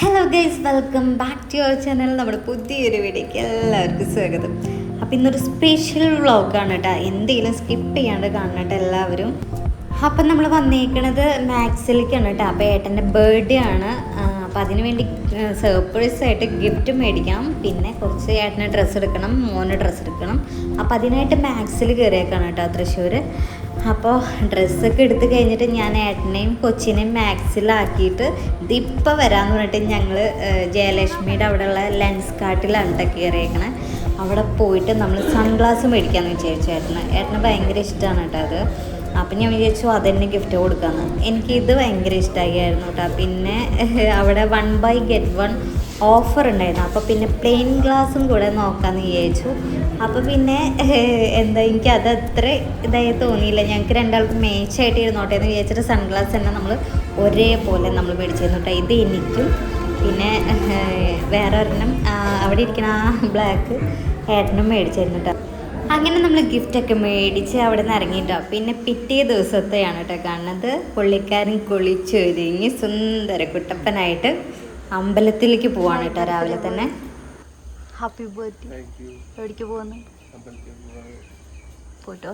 Hello guys welcome back to your channel നമ്മുടെ പുതിയൊരു വീഡിയോക്ക് എല്ലാവർക്കും സ്വാഗതം. അപ്പം ഇന്നൊരു സ്പെഷ്യൽ വ്ളോഗാണ് കേട്ടോ എന്തെങ്കിലും സ്കിപ്പ് ചെയ്യാണ്ട് കാണണം എല്ലാവരും. അപ്പം നമ്മൾ വന്നേക്കണത് മാക്സിലേക്കാണ് കേട്ടോ അപ്പോൾ ഏട്ടന്റെ ബർത്ത്ഡേ ആണ്. അപ്പോൾ അതിന് വേണ്ടി സർപ്രൈസ് ആയിട്ട് ഗിഫ്റ്റ് മേടിക്കാം. പിന്നെ കുറച്ച് ഏട്ടന് ഡ്രസ്സ് എടുക്കണം മോനെ ഡ്രസ്സ് എടുക്കണം. അപ്പോൾ അതിനായിട്ട് മാക്സിൽ കയറിയേക്കാണ് കേട്ടോ തൃശ്ശൂർ അപ്പോൾ ഡ്രസ്സൊക്കെ എടുത്ത് കഴിഞ്ഞിട്ട് ഞാൻ ഏട്ടനെയും കൊച്ചിനെയും മാക്സിലാക്കിയിട്ട് ഇതിപ്പോൾ വരാമെന്ന് പറഞ്ഞിട്ട് ഞങ്ങൾ ജയലക്ഷ്മിയുടെ അവിടെയുള്ള ലെൻസ് കാട്ടിലാണ് കേട്ടോ കയറിയേക്കണേ. അവിടെ പോയിട്ട് നമ്മൾ സൺഗ്ലാസ് മേടിക്കാമെന്ന് വിചാരിച്ചു ഏട്ടന്. ഏട്ടന് ഭയങ്കര ഇഷ്ടമാണ് കേട്ടോ അത്. അപ്പം ഞാൻ വിചാരിച്ചു അതെന്നെ ഗിഫ്റ്റ് കൊടുക്കാമെന്ന് എനിക്ക് ഇത് ഭയങ്കര ഇഷ്ടമായിരുന്നു കേട്ടോ. പിന്നെ അവിടെ one by get one offer ഉണ്ടായിരുന്നു. അപ്പോൾ പിന്നെ പ്ലെയിൻ ഗ്ലാസും കൂടെ നോക്കാമെന്ന് വിചാരിച്ചു. അപ്പോൾ പിന്നെ എന്താ എനിക്ക് അത് അത്ര ഇതായി തോന്നിയില്ല. ഞങ്ങൾക്ക് രണ്ടാൾക്കും മേച്ചായിട്ട് ഇരുന്നോട്ടെ എന്ന് വിചാരിച്ചിട്ട് സൺഗ്ലാസ് തന്നെ നമ്മൾ ഒരേപോലെ നമ്മൾ മേടിച്ചിരുന്നു കേട്ടോ ഇത് എനിക്കും പിന്നെ വേറെ ഒരെണ്ണം അവിടെ ഇരിക്കുന്ന ആ ബ്ലാക്ക് ഏട്ടനും മേടിച്ചിരുന്നു കേട്ടോ അങ്ങനെ നമ്മൾ ഗിഫ്റ്റൊക്കെ മേടിച്ച് അവിടെ നിന്ന് ഇറങ്ങിയിട്ടോ പിന്നെ പിറ്റേ ദിവസത്തെയാണ് കേട്ടോ കാണുന്നത്. പുള്ളിക്കാരൻ കുളിച്ചൊരുങ്ങി. സുന്ദര കുട്ടപ്പനായിട്ട് അമ്പലത്തിലേക്ക് പോവാണ് കേട്ടോ രാവിലെ തന്നെ. ഹാപ്പി ബർത്ത്ഡേ എവിടേക്ക് പോകുന്നു? പോയിട്ടോ.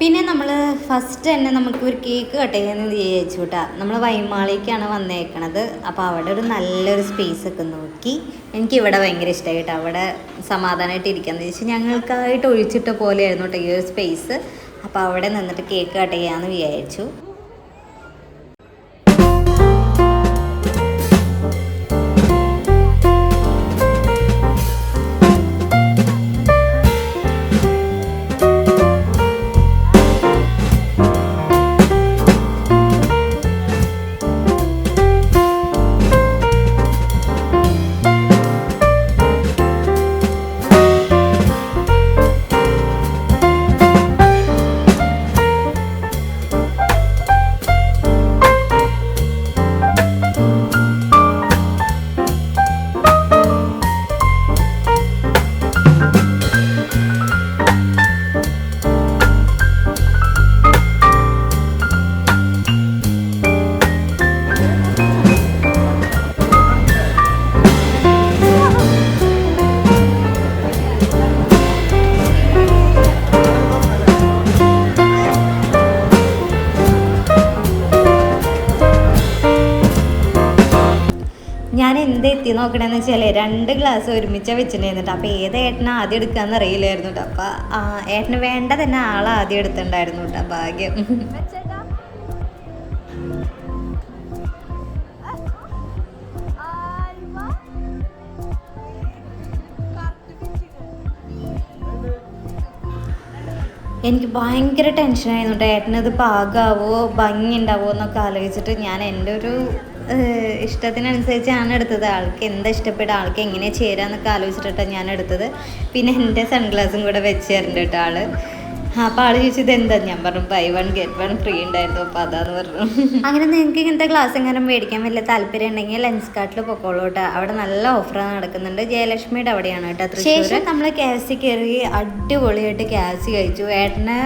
പിന്നെ നമ്മൾ ഫസ്റ്റ് തന്നെ നമുക്ക് ഒരു കേക്ക് കട്ട് ചെയ്യാൻ വിചാരിച്ചു കേട്ടാ നമ്മൾ വൈമാളിക്കാണ് വന്നേക്കണത്. അപ്പോൾ അവിടെ ഒരു നല്ലൊരു സ്പേസ് ഒക്കെ നോക്കി. എനിക്ക് ഇവിടെ ഭയങ്കര ഇഷ്ടമായി കേട്ടോ അവിടെ സമാധാനമായിട്ട് ഇരിക്കാന്ന് വെച്ചാൽ ഞങ്ങൾക്കായിട്ട് ഒഴിച്ചിട്ട പോലെയായിരുന്നു കേട്ടോ ഈ ഒരു സ്പേസ് അപ്പോൾ അവിടെ നിന്നിട്ട് കേക്ക് കട്ട് ചെയ്യാമെന്ന് വിചാരിച്ചു. എന്ത് എത്തി നോക്കണമെന്ന് വെച്ചാൽ രണ്ട് ഗ്ലാസ് ഒരുമിച്ച് വെച്ചിട്ടുണ്ടായിരുന്നിട്ട്. അപ്പോൾ ഏത് ഏട്ടന ആദ്യം എടുക്കാന്ന് അറിയില്ലായിരുന്നു അപ്പോൾ ആ, ഏട്ടന് വേണ്ട തന്നെ ആൾ ആദ്യം എടുത്തിട്ടുണ്ടായിരുന്നു കേട്ടോ ഭാഗ്യം. എനിക്ക് ഭയങ്കര ടെൻഷനായിരുന്നു ഏട്ടനത് പാകാവോ ഭംഗി ഉണ്ടാവോ എന്നൊക്കെ ആലോചിച്ചിട്ട് ഞാൻ എന്റെ ഒരു ഇഷ്ടത്തിനനുസരിച്ചാണ് എടുത്തത്. ആൾക്ക് എന്താ ഇഷ്ടപ്പെടുക ആൾക്ക് എങ്ങനെ ചേരാന്നൊക്കെ ആലോചിച്ചിട്ടാണ് ഞാൻ എടുത്തത്. പിന്നെ എന്റെ സൺഗ്ലാസും കൂടെ വെച്ച് തരുന്നുണ്ട് കേട്ടോ ആൾ. അപ്പോൾ ആൾ ചോദിച്ചത് എന്താ? ഞാൻ പറഞ്ഞു buy one get one free ഉണ്ടായിരുന്നു. അപ്പോൾ അതാന്ന് പറഞ്ഞു. അങ്ങനെ നിങ്ങൾക്ക് ഇങ്ങനത്തെ ക്ലാസ് എങ്ങനെ മേടിക്കാൻ വലിയ താല്പര്യം ഉണ്ടെങ്കിൽ ലെൻസ് കാർട്ടിൽ പൊക്കോളൂ കേട്ടോ. അവിടെ നല്ല ഓഫർ നടക്കുന്നുണ്ട്. ജയലക്ഷ്മിയുടെ അവിടെയാണ് കേട്ടോ തൃശ്ശൂർ നമ്മൾ സി കയറി അടിപൊളിയായിട്ട് ക്യാസി കഴിച്ചു. ഏട്ടന്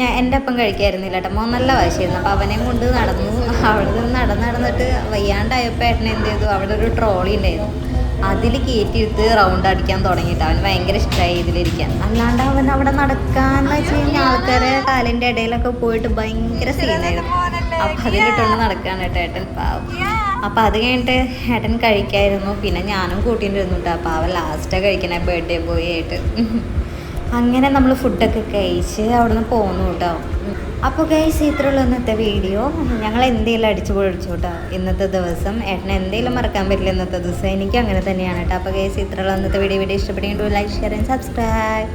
ഞാൻ എന്റെ ഒപ്പം കഴിക്കായിരുന്നില്ല കേട്ടോ. മോൻ നല്ല വാശിയായിരുന്നു. അപ്പോൾ അവനെയും കൊണ്ട് നടന്നു. അവിടെ നിന്ന് നടന്ന് നടന്നിട്ട് വയ്യാണ്ടായപ്പോൾ ഏട്ടൻ എന്ത് ചെയ്തു? അവിടെ ഒരു ട്രോളി ഉണ്ടായിരുന്നു. അതിൽ കയറ്റിയെടുത്ത് റൗണ്ട് അടിക്കാൻ തുടങ്ങിയിട്ട് അവൻ ഭയങ്കര ഇഷ്ടമായി ഇതിലിരിക്കാൻ. അല്ലാണ്ട് അവൻ അവിടെ നടക്കാൻ ആൾക്കാരെ കാലിന്റെ ഇടയിലൊക്കെ പോയിട്ട് ഭയങ്കര സീനായിരുന്നു അപ്പം അതിലിട്ടുകൊണ്ട് നടക്കാണ് കേട്ടോ ഏട്ടൻ പാവം. അപ്പം അത് കഴിഞ്ഞിട്ട് ഏട്ടൻ കഴിക്കായിരുന്നു. പിന്നെ ഞാനും കൂട്ടിയിട്ടിരുന്നു കേട്ടോ. അപ്പം അവൻ ലാസ്റ്റാണ് കഴിക്കണേ. ബർത്ത്ഡേ ബോയ് ആയിട്ട്. അങ്ങനെ നമ്മൾ ഫുഡൊക്കെ കഴിച്ച് അവിടുന്ന് പോന്നു കേട്ടോ. അപ്പോൾ ഗൈസ് ഇത്രയുള്ള ഇന്നത്തെ വീഡിയോ ഞങ്ങൾ എന്തെങ്കിലും അടിച്ചു പൊഴിച്ചു കേട്ടോ ഇന്നത്തെ ദിവസം. ഏട്ടനെ എന്തെങ്കിലും മറക്കാൻ പറ്റില്ല ഇന്നത്തെ ദിവസം. എനിക്കും അങ്ങനെ തന്നെയാണ് കേട്ടോ. അപ്പോൾ ഗൈസ് ഇത്രയുള്ള ഇന്നത്തെ വീഡിയോ വീഡിയോ ഇഷ്ടപ്പെട്ടെങ്കിൽ ലൈക്ക് ഷെയർ ആൻഡ് സബ്സ്ക്രൈബ്